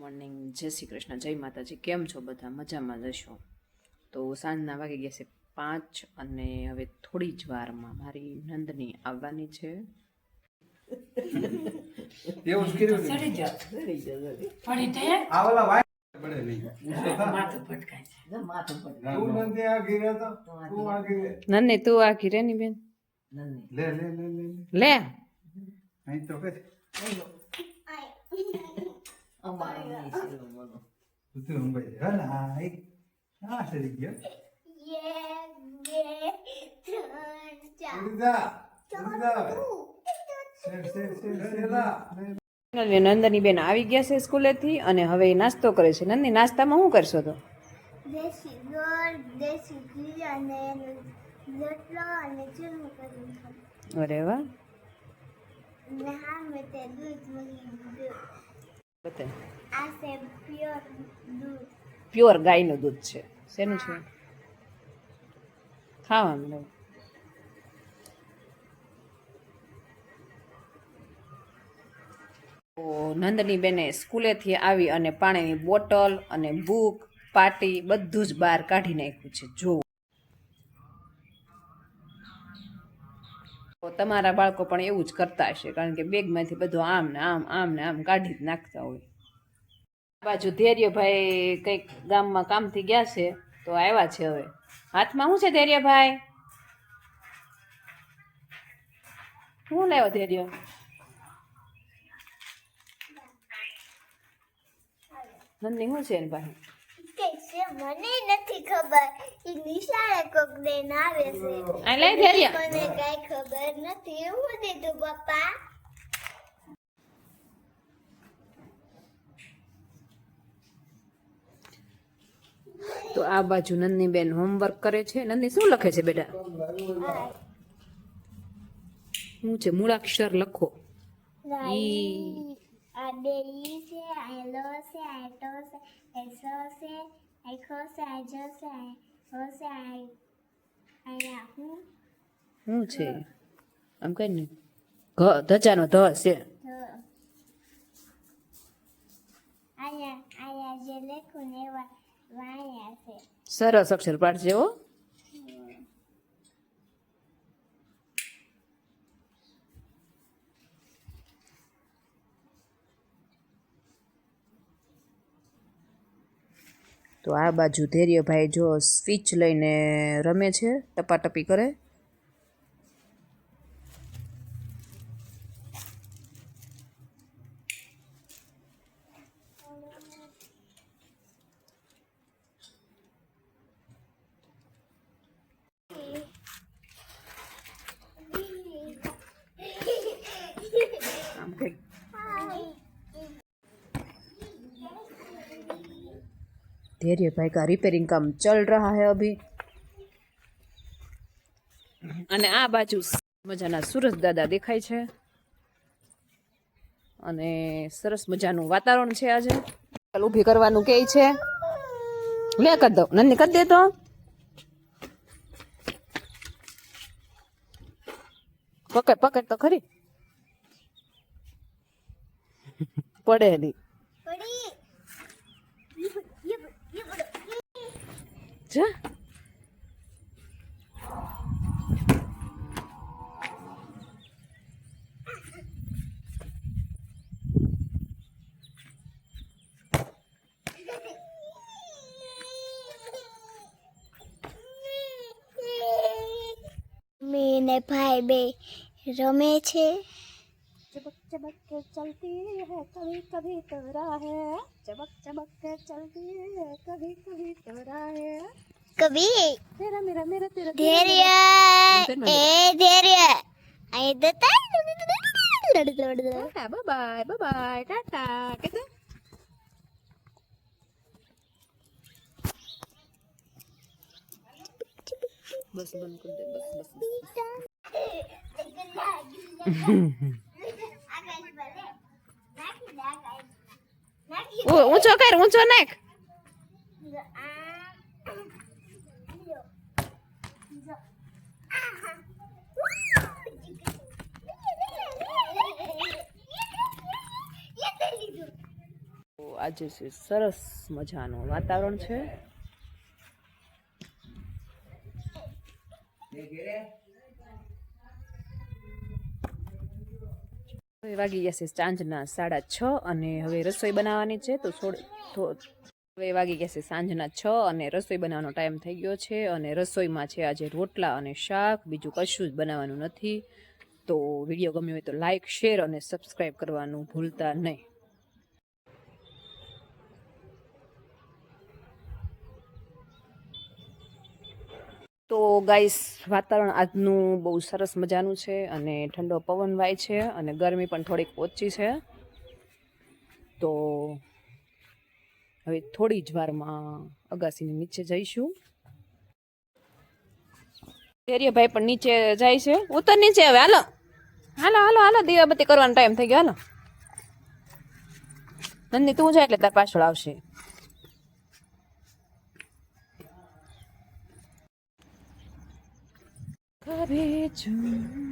Morning જય શ્રી કૃષ્ણ. જય માતાજી. કેમ છો બધા? મજામાં જશો તો સાંજના વાગી ગયા છે પાંચ અને હવે થોડી જ વારમાં મારી નંદની આવવાની છે. એવું જ કર્યું ને. સડી જાઓ પડી તે? આ ઓલા વાય પડે નહીં. માથું ભટકાય છે. તું નથી આ ઘીરે તો તું આ ઘીરે. નંદની તું આ ઘીરેની બેન? લે લે લે લે લે. લે. અહીં તો કઈ એક આ સરી ગયો નંદની બેન આવી ગયા છે સ્કૂલેથી અને હવે એ નાસ્તો કરે છે નંદની નાસ્તામાં શું કરશો તો દેશી ગોળ દેશી ઘી અને રોટલો અને ચૂરમું કરીને અરે વાહ હા મેં તે દૂધ મળી દીધું બતાય. આ છે પ્યોર દૂધ. પ્યોર ગાયનું દૂધ છે. શેનું છે? ખાવાનું નંદની બેને સ્કૂલેથી આવી અને પાણીની બોટલ અને બુક પાટી બધું જ બહાર કાઢી નાખ્યું છે. જો તો તમારા બાળકો પણ એવું જ કરતા હશે, કારણ કે બેગમાંથી બધું આમ ને આમ આમ ને આમ કાઢી જ નાખતા હોય. બાજુ ધૈર્યભાઈ કંઈક ગામમાં કામથી ગયા છે, તો આવ્યા છે હવે. હાથમાં શું છે ધૈર્યભાઈ? શું લાવ્યો ધૈર્ય? નંદની, શું છે એની કે છે મને નથી ખબર. એ નિશાળે કોક દઈને આવે છે. આ લઈ ધૈર્ય મને કઈ ખબર નથી. એવું દીધું પપ્પા? તો આ બાજુ નંદની બેન હોમવર્ક કરે છે. નંદની શું લખે છે બેટા? શું છે? મૂળાક્ષર લખો. ઈ. આ બે ઈ છે આ લો છે આ ટો છે સો છે છે આ જો છે આ હો છે આ અહીંયા હું શું છે આમ કઈ ને ઘ ધજાનો ધ છે છે સરસ અક્ષર પાડશે હો તો આ બાજુ ધૈર્યભાઈ જો સ્વિચ લઈને રમે છે ટપાટપી કરે આમ કંઈક धैर्य भाई का रिपेयरिंग काम चल रहा है अभी અને આ બાજુ મજાના સુરજ દાદા દેખાય છે અને સરસ મજાનું વાતાવરણ છે આજે ચાલ ઊભી કરવાનું કે છે લે કર દો નંદી કરી દે તો પકડ પકડ તો ખરી પડે નહીં જા મમ્મી ને ભાઈ બે રમે છે चबक चबक के चलती है कभी कभी तोरा है चबक चबक के चलती है कभी कभी तोरा है कभी तेरा मेरा मेरा तेरा धैर्या ए धैर्य आई देता tata bye bye bye tata कहते बस बंद कर दे बस बस, बस। ઊંચો કર ઊંચો નાખ. આજે છે સરસ મજાનું વાતાવરણ છે. વાગી ગયા છે સાંજના સાડા છ અને હવે રસોઈ બનાવવાની છે તો હવે વાગી ગયા છે સાંજના છ અને રસોઈ બનાવવાનો ટાઈમ થઈ ગયો છે અને રસોઈમાં છે આજે રોટલા અને શાક, બીજું કશું જ બનાવવાનું નથી. તો વીડિયો ગમ્યો હોય તો લાઇક શેર અને સબસ્ક્રાઈબ કરવાનું ભૂલતા નહીં. તો ગાઈસ, વાતાવરણ આજનું બહુ સરસ મજાનું છે અને ઠંડો પવન વાય છે અને ગરમી પણ થોડીક ઓછી છે. તો હવે થોડી જ વારમાં અગાસીની નીચે જઈશું. ધૈર્યભાઈ પણ નીચે જાય છે. ઉતર નીચે હવે, હાલો. હાલો હાલો હાલો, દીવાબત્તી કરવાનો ટાઈમ થઈ ગયો, હાલો. નંદી, તું જાય એટલે તાર પાછળ આવશે. કભી જો